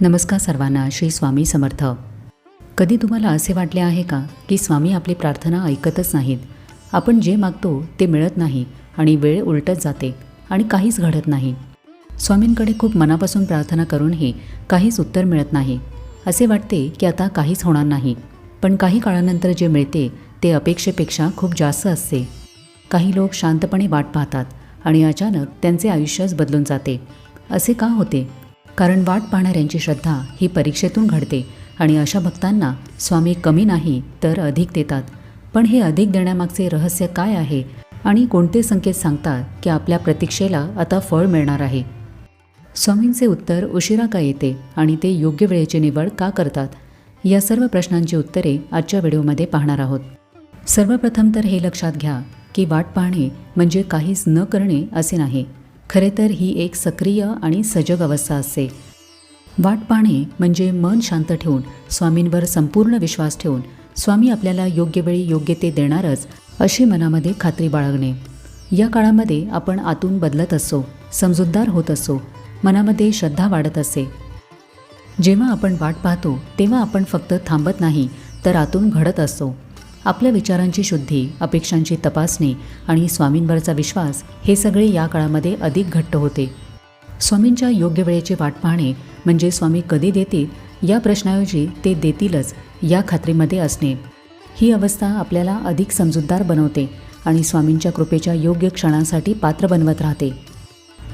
नमस्कार सर्वांना श्री स्वामी समर्थ. कधी तुम्हाला असे वाटले आहे का की स्वामी आपली प्रार्थना ऐकतच नाहीत? आपण जे मागतो ते मिळत नाही आणि वेळ उलटत जाते आणि काहीच घडत नाही. स्वामींकडे खूप मनापासून प्रार्थना करूनही काहीच उत्तर मिळत नाही. असे वाटते की आता काहीच होणार नाही पण काही काळानंतर जे मिळते ते अपेक्षेपेक्षा खूप जास्त असते. काही लोक शांतपणे वाट पाहतात आणि अचानक त्यांचे आयुष्यच बदलून जाते. असे का होते? कारण वाट पाहणाऱ्यांची श्रद्धा ही परीक्षेतून घडते आणि अशा भक्तांना स्वामी कमी नाही तर अधिक देतात. पण हे अधिक देण्यामागचे रहस्य काय आहे आणि कोणते संकेत सांगतात की आपल्या प्रतीक्षेला आता फळ मिळणार आहे? स्वामींचे उत्तर उशिरा का येते आणि ते योग्य वेळेची निवड का करतात? या सर्व प्रश्नांची उत्तरे आजच्या व्हिडिओमध्ये पाहणार आहोत. सर्वप्रथम तर हे लक्षात घ्या की वाट पाहणे म्हणजे काहीच न करणे असे नाही. खरे तर ही एक सक्रिय आणि सजग अवस्था असते वाट पाहणे म्हणजे मन शांत ठेवून स्वामींवर संपूर्ण विश्वास ठेवून स्वामी आपल्याला योग्य वेळी योग्य ते देणारच अशी मनामध्ये खात्री बाळगणे. या काळामध्ये आपण आतून बदलत असो समजूतदार होत असो मनामध्ये श्रद्धा वाढत असे. जेव्हा आपण वाट पाहतो तेव्हा आपण फक्त थांबत नाही तर आतून घडत असतो आपल्या विचारांची शुद्धी अपेक्षांची तपासणी आणि स्वामींवरचा विश्वास हे सगळे या काळामध्ये अधिक घट्ट होते. स्वामींच्या योग्य वेळेची वाट पाहणे म्हणजे स्वामी कधी देतील या प्रश्नाऐवजी ते देतीलच या खात्रीमध्ये असणे. ही अवस्था आपल्याला अधिक समजूतदार बनवते आणि स्वामींच्या कृपेच्या योग्य क्षणांसाठी पात्र बनवत राहते.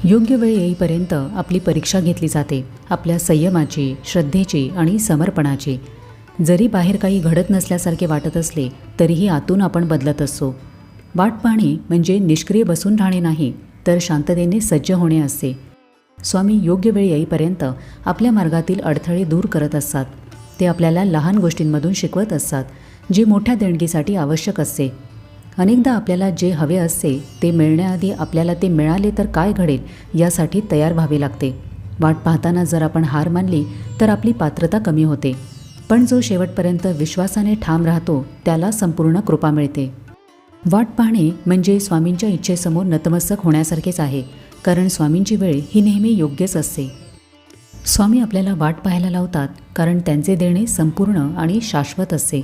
योग्य वेळ येईपर्यंत आपली परीक्षा घेतली जाते आपल्या संयमाची श्रद्धेची आणि समर्पणाची. जरी बाहेर काही घडत नसल्यासारखे वाटत असले तरीही आतून आपण बदलत असतो वाट पाहणे म्हणजे निष्क्रिय बसून राहणे नाही तर शांततेने सज्ज होणे असते. स्वामी योग्य वेळ येईपर्यंत आपल्या मार्गातील अडथळे दूर करत असतात. ते आपल्याला लहान गोष्टींमधून शिकवत असतात जे मोठ्या देणगीसाठी आवश्यक असते. अनेकदा आपल्याला जे हवे असते ते मिळण्याआधी आपल्याला ते मिळाले तर काय घडेल यासाठी तयार व्हावे लागते. वाट पाहताना जर आपण हार मानली तर आपली पात्रता कमी होते. पण जो शेवटपर्यंत विश्वासाने ठाम राहतो त्याला संपूर्ण कृपा मिळते. वाट पाहणे म्हणजे स्वामींच्या इच्छेसमोर नतमस्तक होण्यासारखेच आहे कारण स्वामींची वेळ ही नेहमी योग्यच असते. स्वामी आपल्याला वाट पाहायला लावतात कारण त्यांचे देणे संपूर्ण आणि शाश्वत असते.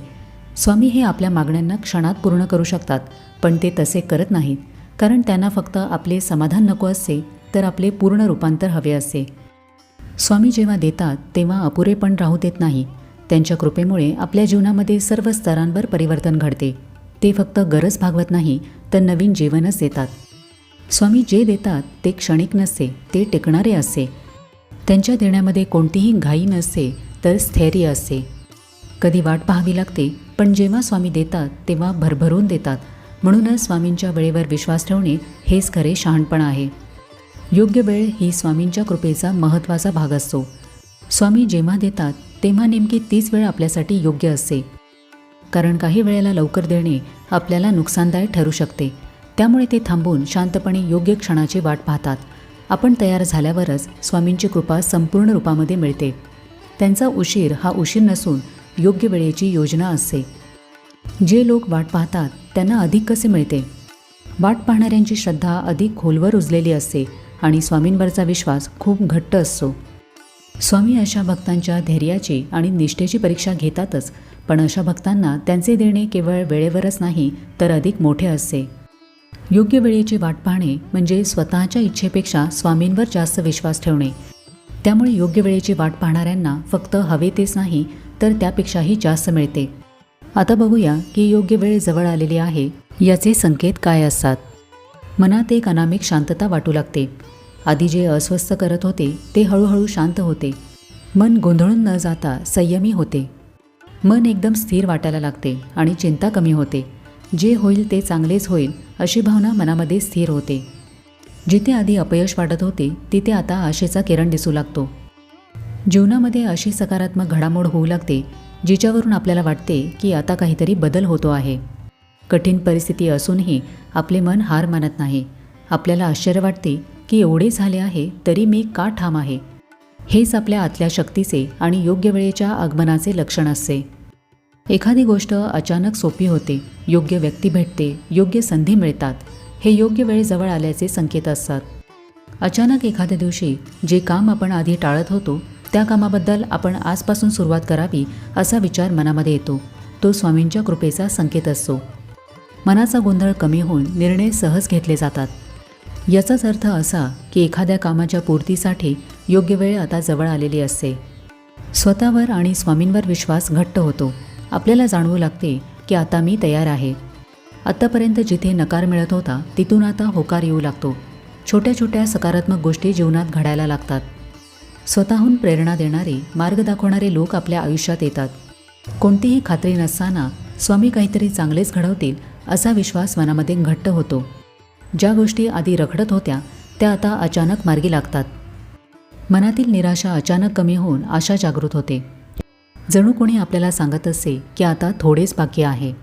स्वामी हे आपल्या मागण्यांना क्षणात पूर्ण करू शकतात पण ते तसे करत नाहीत कारण त्यांना फक्त आपले समाधान नको असते तर आपले पूर्ण रूपांतर हवे असते. स्वामी जेव्हा देतात तेव्हा अपुरेपण राहू देत नाही त्यांच्या कृपेमुळे आपल्या जीवनामध्ये सर्व स्तरांवर परिवर्तन घडते. ते फक्त गरज भागवत नाही तर नवीन जीवनच देतात. स्वामी जे देतात ते क्षणिक नसते ते टिकणारे असते. त्यांच्या देण्यामध्ये कोणतीही घाई नसते तर स्थैर्य असते. कधी वाट पाहावी लागते पण जेव्हा स्वामी देतात तेव्हा भरभरून देतात. म्हणूनच स्वामींच्या वेळेवर विश्वास ठेवणे हेच खरे शहाणपण आहे. योग्य वेळ ही स्वामींच्या कृपेचा महत्त्वाचा भाग असतो. स्वामी जेव्हा देतात तेव्हा नेमकी तीच वेळ आपल्यासाठी योग्य असते. कारण काही वेळेला लवकर देणे आपल्याला नुकसानदायक ठरू शकते. त्यामुळे ते थांबून शांतपणे योग्य क्षणाची वाट पाहतात. आपण तयार झाल्यावरच स्वामींची कृपा संपूर्ण रूपामध्ये मिळते. त्यांचा उशीर हा उशीर नसून योग्य वेळेची योजना असते. जे लोक वाट पाहतात त्यांना अधिक कसे मिळते? वाट पाहणाऱ्यांची श्रद्धा अधिक खोलवर रुजलेली असते आणि स्वामींवरचा विश्वास खूप घट्ट असतो. स्वामी अशा भक्तांच्या धैर्याची आणि निष्ठेची परीक्षा घेतातच पण अशा भक्तांना त्यांचे देणे केवळ वेळेवरच नाही तर अधिक मोठे असते. योग्य वेळेची वाट पाहणे म्हणजे स्वतःच्या इच्छेपेक्षा स्वामींवर जास्त विश्वास ठेवणे. त्यामुळे योग्य वेळेची वाट पाहणाऱ्यांना फक्त हवे तेच नाही तर त्यापेक्षाही जास्त मिळते. आता बघूया की योग्य वेळ जवळ आलेली आहे याचे संकेत काय असतात? मनात एक अनामिक शांतता वाटू लागते. आधी जे अस्वस्थ करत होते ते हळूहळू शांत होते. मन गोंधळून न जाता संयमी होते. मन एकदम स्थिर वाटायला लागते आणि चिंता कमी होते. जे होईल ते चांगलेच होईल अशी भावना मनामध्ये स्थिर होते. जिथे आधी अपयश वाटत होते तिथे आता आशेचा किरण दिसू लागतो. जीवनामध्ये अशी सकारात्मक घडामोड होऊ लागते जिच्यावरून आपल्याला वाटते की आता काहीतरी बदल होतो आहे. कठीण परिस्थिती असूनही आपले मन हार मानत नाही. आपल्याला आश्चर्य वाटते की एवढे झाले आहे तरी मी का ठाम आहे? हेच आपल्या आतल्या शक्तीचे आणि योग्य वेळेच्या आगमनाचे लक्षण असते. एखादी गोष्ट अचानक सोपी होते योग्य व्यक्ती भेटते योग्य संधी मिळतात हे योग्य वेळ जवळ आल्याचे संकेत असतात. अचानक एखाद्या दिवशी जे काम आपण आधी टाळत होतो त्या कामाबद्दल आपण आजपासून सुरुवात करावी असा विचार मनामध्ये येतो. तो स्वामींच्या कृपेचा संकेत असतो. मनाचा गोंधळ कमी होऊन निर्णय सहज घेतले जातात. याचाच अर्थ असा की एखाद्या कामाच्या पूर्तीसाठी योग्य वेळ आता जवळ आलेली असते. स्वतःवर आणि स्वामींवर विश्वास घट्ट होतो. आपल्याला जाणवू लागते की आता मी तयार आहे. आत्तापर्यंत जिथे नकार मिळत होता तिथून आता होकार येऊ लागतो. छोट्या छोट्या सकारात्मक गोष्टी जीवनात घडायला लागतात. स्वतःहून प्रेरणा देणारे मार्ग दाखवणारे लोक आपल्या आयुष्यात येतात. कोणतीही खात्री नसताना स्वामी काहीतरी चांगलेच घडवतील असा विश्वास मनामध्ये घट्ट होतो. ज्या गोष्टी आधी रखडत होत्या त्या आता अचानक मार्गी लागतात. मनातील निराशा अचानक कमी होऊन आशा जागृत होते. जणू कोणी आपल्याला सांगत असे की आता थोडेच बाकी आहे.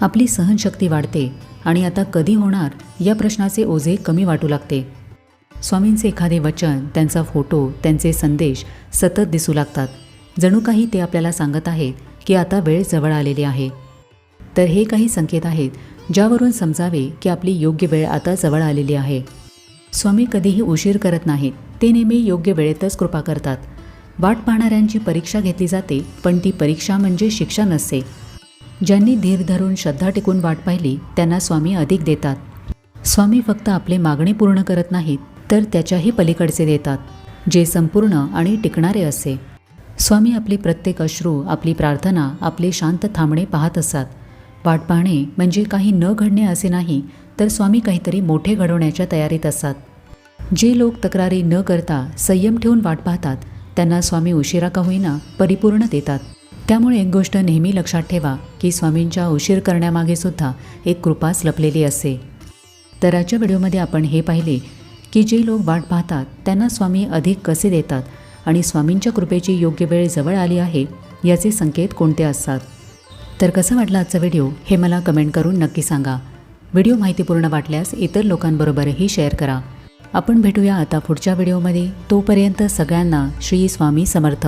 आपली सहनशक्ती वाढते आणि आता कधी होणार या प्रश्नाचे ओझे कमी वाटू लागते. स्वामींचे एखादे वचन त्यांचा फोटो त्यांचे संदेश सतत दिसू लागतात. जणू काही ते आपल्याला सांगत आहेत की आता वेळ जवळ आलेली आहे. तर हे काही संकेत आहेत ज्यावरून समजावे की आपली योग्य वेळ आता जवळ आलेली आहे. स्वामी कधीही उशीर करत नाहीत ते नेहमी योग्य वेळेतच कृपा करतात. वाट पाहणाऱ्यांची परीक्षा घेतली जाते पण ती परीक्षा म्हणजे शिक्षा नसते. ज्यांनी धीर धरून श्रद्धा टिकून वाट पाहिली त्यांना स्वामी अधिक देतात. स्वामी फक्त आपले मागणे पूर्ण करत नाहीत तर त्याच्याही पलीकडचे देतात जे संपूर्ण आणि टिकणारे असते स्वामी आपले प्रत्येक अश्रू आपली प्रार्थना आपले शांत थांबणे पाहत असतात. वाट पाहणे म्हणजे काही न घडणे असे नाही तर स्वामी काहीतरी मोठे घडवण्याच्या तयारीत असतात. जे लोक तक्रारी न करता संयम ठेवून वाट पाहतात त्यांना स्वामी उशिरा का होईना परिपूर्ण देतात. त्यामुळे एक गोष्ट नेहमी लक्षात ठेवा की स्वामींच्या उशीर करण्यामागे सुद्धा एक कृपाच लपलेली असते तर आजच्या व्हिडिओमध्ये आपण हे पाहिले की जे लोक वाट पाहतात त्यांना स्वामी अधिक कसे देतात आणि स्वामींच्या कृपेची योग्य वेळ जवळ आली आहे याचे संकेत कोणते असतात? तर कसं वाटलं आजचा व्हिडिओ हे मला कमेंट करून नक्की सांगा. व्हिडिओ माहितीपूर्ण वाटल्यास इतर लोकांबरोबरही शेअर करा. आपण भेटूया आता पुढच्या व्हिडिओमध्ये. तोपर्यंत सगळ्यांना श्री स्वामी समर्थ.